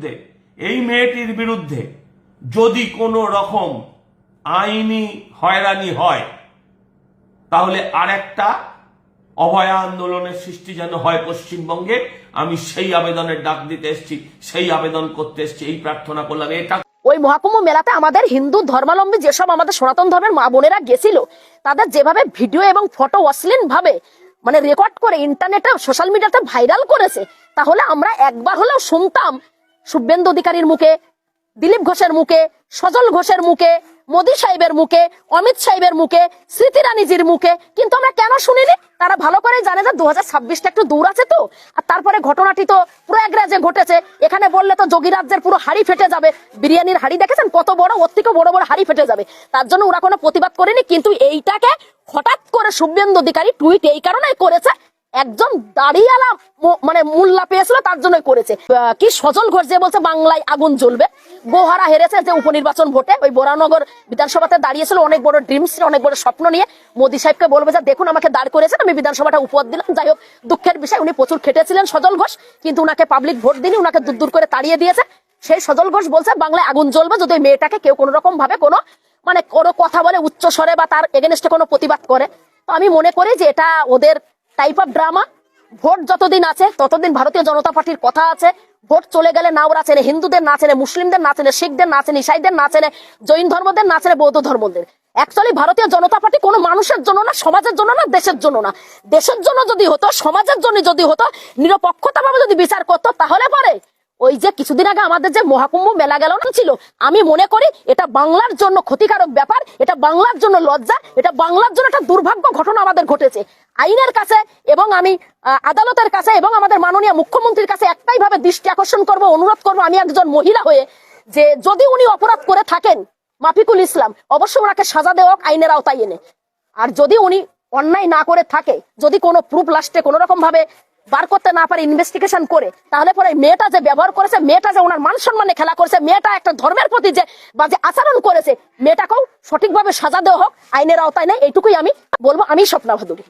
বিরুদ্ধে, এই মেয়েটির বিরুদ্ধে যদি কোনো রকম আইনি হয়রানি হয়, তাহলে আরেকটা অভয়া আন্দোলনের সৃষ্টি যেন হয় পশ্চিমবঙ্গে। আমি সেই আবেদনের ডাক দিতে এসেছি, সেই আবেদন করতে এসেছি, এই প্রার্থনা করলাম। এটা ওই মহাকুম্ভ মেলাতে আমাদের হিন্দু ধর্মাবলম্বী যেসব আমাদের সনাতন ধর্মের মা বোনেরা গেছিল, তাদের যেভাবে ভিডিও এবং ফটো অশ্লীল ভাবে মানে রেকর্ড করে ইন্টারনেটে সোশ্যাল মিডিয়াতে ভাইরাল করেছে, তাহলে আমরা একবার হলেও শুনতাম শুভেন্দু অধিকারীর মুখে, দিলীপ ঘোষের মুখে, সজল ঘোষের মুখে, মোদী সাহেবের মুখে, অমিত সাহেবের মুখে, স্মৃতি রানীজির মুখে। কিন্তু আমরা কেন শুনিনি? তারা ভালো করে জানে যে দু হাজার ছাব্বিশটা একটু দূর আছে তো। আর তারপরে ঘটনাটি তো প্রয়াগরাজে ঘটেছে। এখানে বললে তো যোগীরাজ্যের পুরো হাড়ি ফেটে যাবে। বিরিয়ানির হাড়ি দেখেছেন? কত বড়, ওর থেকে বড় বড় হাড়ি ফেটে যাবে। তার জন্য ওরা কোনো প্রতিবাদ করেনি, কিন্তু এইটাকে হঠাৎ করে শুভেন্দু অধিকারী টুইট এই কারণে করেছে একজন দাঁড়িয়ালা মানে মূল্যা পেয়েছিল, তার জন্যই করেছে। কি সজল ঘোষ যে বলছে, বাংলায় আগুন জ্বলবে। গোহারা হেরেছে যে উপনির্বাচন ভোটে। ওই বোরানগর বিধানসভাতে দাঁড়িয়েছিল অনেক বড় ড্রিমস অনেক বড় স্বপ্ন নিয়ে। মোদী সাহেবকে বলবে যে, দেখুন, আমাকে দাঁড় করেছেন, আমি বিধানসভাটা উপহার দিলাম। যাই হোক, দুঃখের বিষয়, উনি প্রচুর খেটেছিলেন সজল ঘোষ, কিন্তু উনাকে পাবলিক ভোট দিনি উনাকে দূর দূর করে তাড়িয়ে দিয়েছে। সেই সজল ঘোষ বলছে, বাংলায় আগুন জ্বলবে যদি ওই মেয়েটাকে কেউ কোনো রকম ভাবে কোনো মানে কোনো কথা বলে, উচ্চ স্বরে বা তার এগেনস্টে কোনো প্রতিবাদ করে। তো আমি মনে করি যে এটা ওদের টাইপ অফ ড্রামা ভোট যতদিন আছে, ততদিন ভারতীয় জনতা পার্টির কথা আছে। ভোট চলে গেলে না ওরা চেনে, হিন্দুদের না চেনে, মুসলিমদের না চেনে, শিখদের না চেনে, ইসাইদের না চেনে, জৈন ধর্মদের না চেনে, বৌদ্ধ ধর্মদের। অ্যাকচুয়ালি ভারতীয় জনতা পার্টি কোনো মানুষের জন্য না, সমাজের জন্য না, দেশের জন্য না। দেশের জন্য যদি হতো, সমাজের জন্য যদি হতো নিরপেক্ষতা ভাবে যদি বিচার করতো, তাহলে পরে। ওই যে কিছুদিন আগে আমাদের যে মহাকুম্ভ মেলা গেল না ছিল, আমি মনে করি এটা বাংলার জন্য ক্ষতিকারক ব্যাপার, এটা বাংলার জন্য লজ্জা, এটা বাংলার জন্য একটা দুর্ভাগ্য ঘটনা আমাদের ঘটেছে। আইনের কাছে এবং আমি আদালতের কাছে এবং আমাদের মাননীয় মুখ্যমন্ত্রীর কাছে একটাই ভাবে দৃষ্টি আকর্ষণ করব, অনুরোধ করব আমি একজন মহিলা হয়ে, যে যদি উনি অপরাধ করে থাকেন, মাফিকুল ইসলাম অবশ্যই ওনাকে সাজা দেওয়া আইনের আওতায় এনে। আর যদি উনি অন্যায় না করে থাকে, যদি কোনো প্রুফ লাস্টে কোনো রকম ভাবে বার করতে না পারে ইনভেস্টিগেশন করে, তাহলে পরে মেয়েটা যে ব্যবহার করেছে, মেয়েটা যে ওনার মান সম্মানে খেলা করেছে, মেয়েটা একটা ধর্মের প্রতি যে বা যে আচরণ করেছে, মেয়েটাকেও সঠিকভাবে সাজা দেওয়া হোক, আইনের আওতায় নেই, এইটুকুই আমি বলব, আমি স্বপ্ন ভাদুরী।